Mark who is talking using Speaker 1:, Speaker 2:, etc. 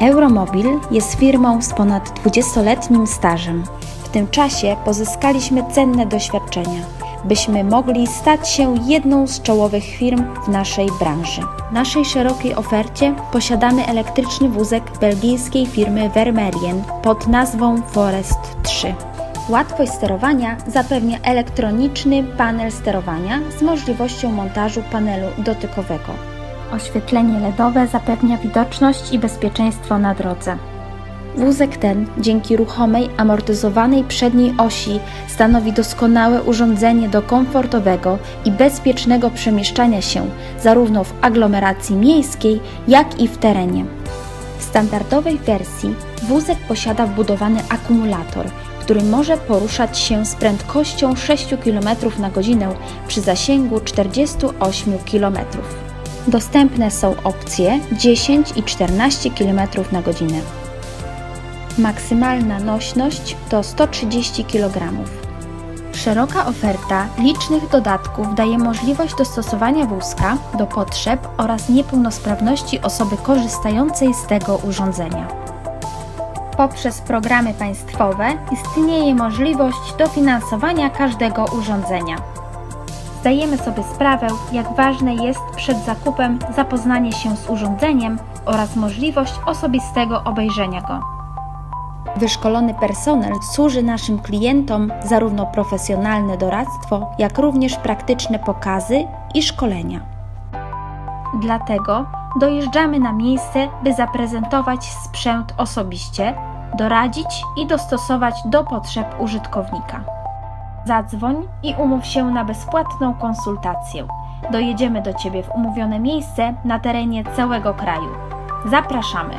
Speaker 1: Euromobil jest firmą z ponad 20-letnim stażem. W tym czasie pozyskaliśmy cenne doświadczenia, byśmy mogli stać się jedną z czołowych firm w naszej branży. W naszej szerokiej ofercie posiadamy elektryczny wózek belgijskiej firmy Vermerien pod nazwą Forest 3. Łatwość sterowania zapewnia elektroniczny panel sterowania z możliwością montażu panelu dotykowego. Oświetlenie LEDowe zapewnia widoczność i bezpieczeństwo na drodze. Wózek ten dzięki ruchomej, amortyzowanej przedniej osi stanowi doskonałe urządzenie do komfortowego i bezpiecznego przemieszczania się zarówno w aglomeracji miejskiej, jak i w terenie. W standardowej wersji wózek posiada wbudowany akumulator, który może poruszać się z prędkością 6 km na godzinę przy zasięgu 48 km. Dostępne są opcje 10 i 14 km na godzinę. Maksymalna nośność to 130 kg. Szeroka oferta licznych dodatków daje możliwość dostosowania wózka do potrzeb oraz niepełnosprawności osoby korzystającej z tego urządzenia. Poprzez programy państwowe istnieje możliwość dofinansowania każdego urządzenia. Zdajemy sobie sprawę, jak ważne jest przed zakupem zapoznanie się z urządzeniem oraz możliwość osobistego obejrzenia go. Wyszkolony personel służy naszym klientom zarówno profesjonalne doradztwo, jak również praktyczne pokazy i szkolenia. Dlatego dojeżdżamy na miejsce, by zaprezentować sprzęt osobiście, doradzić i dostosować do potrzeb użytkownika. Zadzwoń i umów się na bezpłatną konsultację. Dojedziemy do Ciebie w umówione miejsce na terenie całego kraju. Zapraszamy!